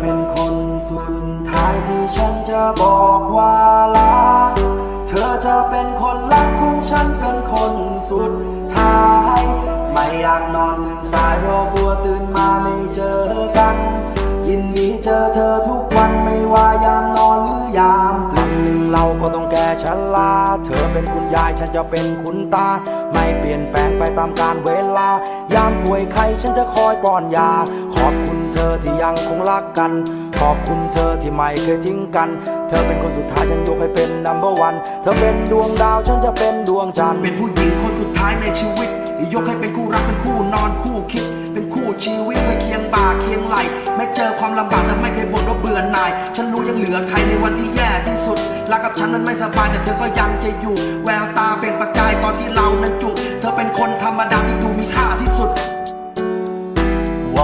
เป็นคนสุดท้ายที่ฉันจะบอกว่าลา เธอจะเป็นคนรักของฉันเป็นคนสุดท้าย ไม่อยากนอนถึงสายเพราะกลัวตื่นมาไม่เจอกัน ยินดีเจอเธอทุกวันไม่ว่ายามนอนหรือยามตื่นเราก็ต้องแก่ชราเธอเป็นคุณยายฉันจะเป็นคุณตา ไม่เปลี่ยนแปลงไปตามกาลเวลา ยามป่วยใครฉันจะคอยป้อนยา ขอบคุณ เธอที่ยังคงรักกัน ขอบคุณเธอที่ไม่เคยทิ้งกัน เธอเป็นคนสุดท้ายฉันยกให้เป็น number one เธอเป็นดวงดาวฉันจะเป็นดวงจันทร์ เป็นผู้หญิงคนสุดท้ายในชีวิต ยกให้เป็นคู่รักเป็นคู่นอนคู่คิด เป็นคู่ชีวิตเคยเคียงบ่าเคียงไหลแม้เจอความลำบากแต่ไม่เคยบ่นว่าเบื่อหน่าย ฉันรู้ยังเหลือใครในวันที่แย่ที่สุดรักกับฉันนั้นไม่สบายแต่เธอก็ยังจะอยู่ แววตาเป็นประกายตอนที่เรานั้นจุเธอเป็นคนธรรมดาที่ดูมีค่าที่สุดว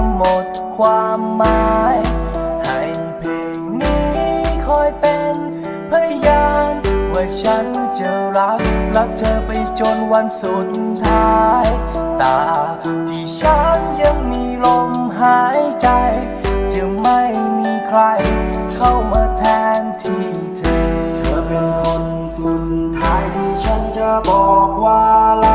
คงจะหมดความหมาย ให้เพลงนี้คอยเป็นพยานว่าฉันจะรัก รักเธอไปจนวันสุดท้าย ตาที่ฉันยังมีลมหายใจ จะไม่มีใครเข้ามาแทนที่เธอ เธอเป็นคนสุดท้ายที่ฉันจะบอกว่ารัก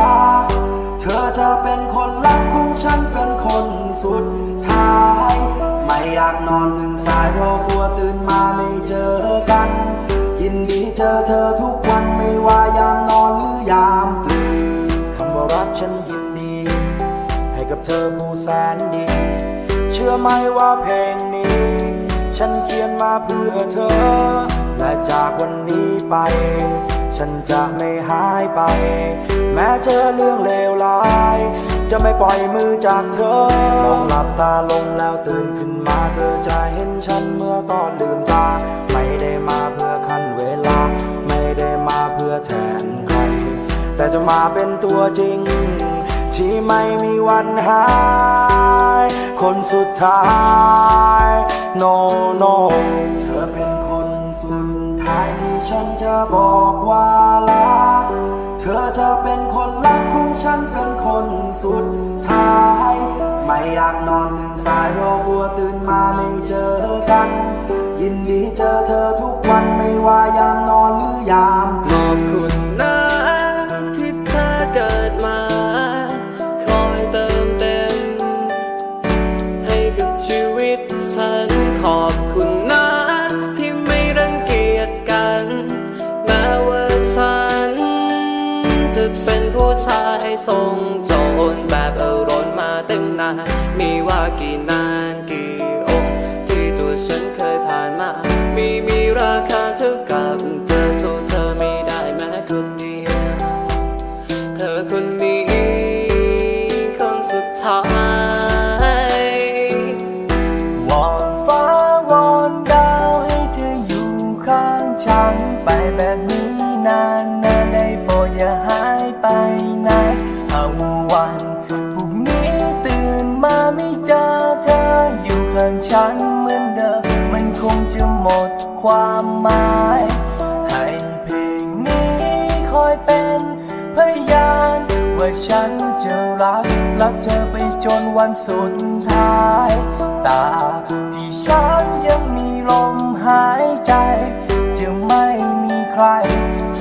เธอจะเป็นคนรักของฉันเป็นคนสุดท้าย ไม่อยากนอนตื่นสายเพราะกลัวตื่นมาไม่เจอกัน ยินดีเจอเธอทุกวันไม่ว่ายามนอนหรือยามตื่นคำว่ารักฉันยินดี ให้กับเธอผู้แสนดี เชื่อไหมว่าเพลงนี้ ฉันเขียนมาเพื่อเธอ และจากวันนี้ไป ฉันจะไม่หายไป แม้เจอเรื่องเลวร้าย จะไม่ปล่อยมือจากเธอ ลองหลับตาลงแล้วตื่นขึ้นมาเธอจะเห็นฉันเมื่อตอนลืมตา ไม่ได้มาเพื่อคันเวลา ไม่ได้มาเพื่อแทนใคร แต่จะมาเป็นตัวจริง ที่ไม่มีวันหาย คนสุดท้าย no no ฉันจะบอกว่ารัก เธอจะเป็นคนรักของฉันเป็นคนสุดท้าย ไม่อยากนอนตื่นสายเพราะบัวตื่นมาไม่เจอกัน ยินดีเจอเธอทุกวันไม่ว่า ทรงโจรแบบเอารนมาตั้งนานมีว่ากี่นานกี่องค์ที่ตัวฉันเคยผ่านมา มีมีราคาเท่ากับเธอสู้เธอไม่ได้แม้คนเดียวเธอคนนี้คนสุดท้ายวอนฟ้าวอนดาวให้เธออยู่ข้างฉันไปแบบนี้นานนานได้โปรดอย่าหายไป คงจะหมดความหมาย ให้เพลงนี้คอยเป็นพยานว่าฉันจะรัก รักเธอไปจนวันสุดท้าย ตาที่ฉันยังมีลมหายใจ จะไม่มีใคร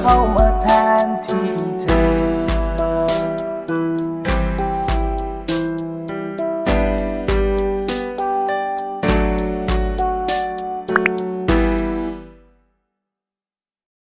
เข้ามาแทนที่